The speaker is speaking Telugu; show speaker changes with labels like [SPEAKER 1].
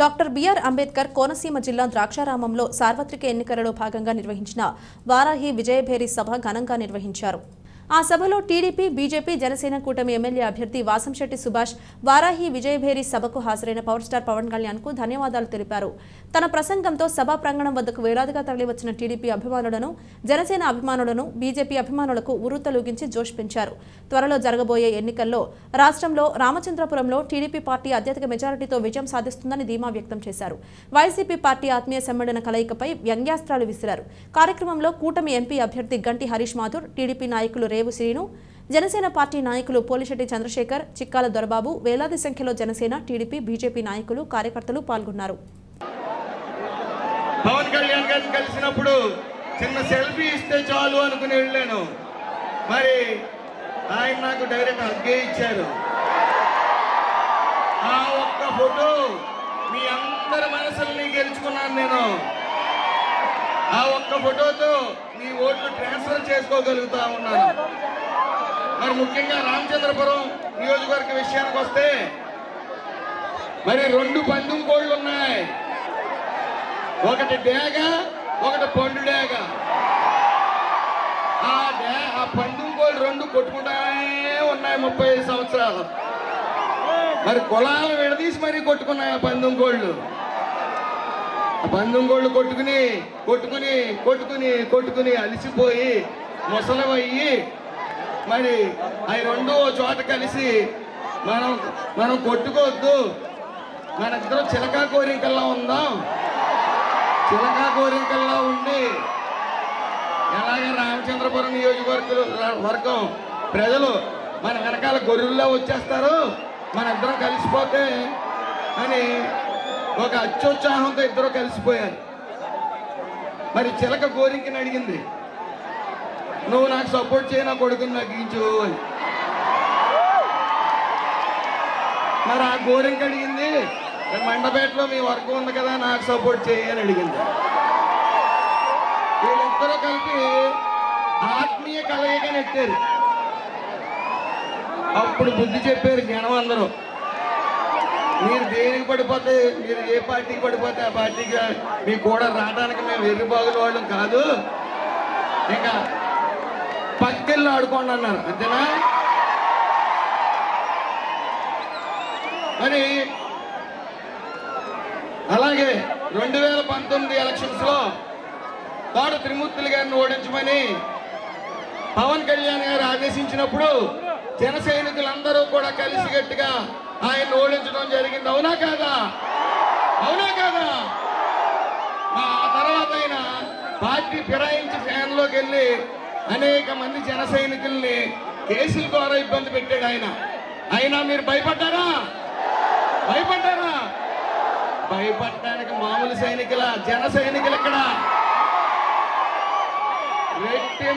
[SPEAKER 1] డాక్టర్ బిఆర్ అంబేద్కర్ కోనసీమ జిల్లా ద్రాక్షారామంలో సార్వత్రిక ఎన్నికలలో భాగంగా నిర్వహించిన వారాహి విజయభేరి సభ ఘనంగా నిర్వహించారు. ఆ సభలో టీడీపీ బీజేపీ జనసేన కూటమి ఎమ్మెల్యే అభ్యర్థి వాసంశెట్టి సుభాష్ వారాహి విజయభేరి సభకు హాజరైన పవర్ స్టార్ పవన్ కళ్యాణ్కు ధన్యవాదాలు తెలిపారు. తన ప్రసంగంతో సభా ప్రాంగణం వద్దకు వేలాదిగా తరలివచ్చిన టీడీపీ అభిమానులను జనసేన అభిమానులను బీజేపీ అభిమానులకు ఉరుతలూగించి జోష్ పెంచారు. త్వరలో జరగబోయే ఎన్నికల్లో రాష్ట్రంలో రామచంద్రపురంలో టీడీపీ పార్టీ అత్యధిక మెజారిటీతో విజయం సాధిస్తుందని ధీమా వ్యక్తం చేశారు. వైసీపీ పార్టీ ఆత్మీయ సమ్మేళన కలయికపై వ్యంగ్యాస్త్రాలు విసిరారు. కార్యక్రమంలో కూటమి ఎంపీ అభ్యర్థి గంటి హరీష్ మాథుర్ టీడీపీ నాయకులు రేవు శ్రీను జనసేన పార్టీ నాయకులు పోలిశెట్టి చంద్రశేఖర్ చిక్కాల దొరబాబు వేలాది సంఖ్యలో జనసేన టీడీపీ బీజేపీ నాయకులు కార్యకర్తలు పాల్గొన్నారు.
[SPEAKER 2] పవన్ కళ్యాణ్ గారిని కలిసినప్పుడు చిన్న సెల్ఫీ ఇస్తే చాలు అనుకుని వెళ్ళాను. మరి ఆయన నాకు డైరెక్ట్ హగ్గే ఇచ్చారు. ఆ ఒక్క ఫోటో మీ అందరి మనసుల్ని గెలుచుకున్నాను నేను. ఒక్క ఫోటోతో మీ ఓట్లు ట్రాన్స్ఫర్ చేసుకోగలుగుతా ఉన్నాను. మరి ముఖ్యంగా రామచంద్రపురం నియోజకవర్గ విషయానికి వస్తే మరి రెండు పందెం కోళ్ళు ఉన్నాయి. ఒకటి డేగ ఒకటి పండు డేగ. ఆ డే ఆ పందెం కోళ్ళు రెండు కొట్టుకుంటానే ఉన్నాయి ముప్పై ఐదు సంవత్సరాలు. మరి కులాలు విడదీసి మరీ కొట్టుకున్నాయి ఆ పందెం కోళ్ళు. బంధం గోళ్ళు కొట్టుకుని కొట్టుకుని కొట్టుకుని కొట్టుకుని అలిసిపోయి ముసలమయ్యి మరి అవి రెండు ఓ చోట కలిసి మనం మనం కొట్టుకోవద్దు. మనద్దరం చిలకా కోరికల్లా ఉందాం. చిలకా కోరికల్లా ఉండి అలాగే రామచంద్రపురం నియోజకవర్గ వర్గం ప్రజలు మన వెనకాల గొర్రెల్లో వచ్చేస్తారు. మనద్దరం కలిసిపోతే అని ఒక అత్యుత్సాహంతో ఇద్దరు కలిసిపోయారు. మరి చిలక కోరికని అడిగింది నువ్వు నాకు సపోర్ట్ చేయి నా కొడుకుని నాకు ఇచ్చు అని. మరి ఆ గోరింక అడిగింది మండపేటలో మీ వర్క్ ఉంది కదా నాకు సపోర్ట్ చేయి అని అడిగింది. వీళ్ళిద్దరూ కలిపి ఆత్మీయ కలయిక నెట్టారు అప్పుడు బుద్ధి చెప్పారు జనం అందరూ. మీరు దేనికి పడిపోతే మీరు ఏ పార్టీకి పడిపోతే ఆ పార్టీకి మీ కూడా రావడానికి మేము వెర్రి బాగుల వాళ్ళం కాదు. ఇంకా పక్కిళ్ళు ఆడుకోండి అన్నారు అంతేనా? మరి అలాగే రెండు వేల పంతొమ్మిది ఎలక్షన్స్లో తోట త్రిమూర్తులు గారిని ఓడించమని పవన్ కళ్యాణ్ గారు ఆదేశించినప్పుడు జన సైనికులందరూ కూడా కలిసికట్టుగా ఆయన ఓడించడం జరిగింది. అవునా కాదా? అవునా కాదా? ఆ తర్వాత ఆయన పార్టీ ఫిరాయించి ఫ్యాన్లోకి వెళ్ళి అనేక మంది జన సైనికుల్ని కేసుల ద్వారా ఇబ్బంది పెట్టాడు ఆయన. అయినా మీరు భయపడ్డారా? భయపడ్డారా? భయపడటానికి మామూలు సైనికుల? జన సైనికులు ఇక్కడ రెట్టింపు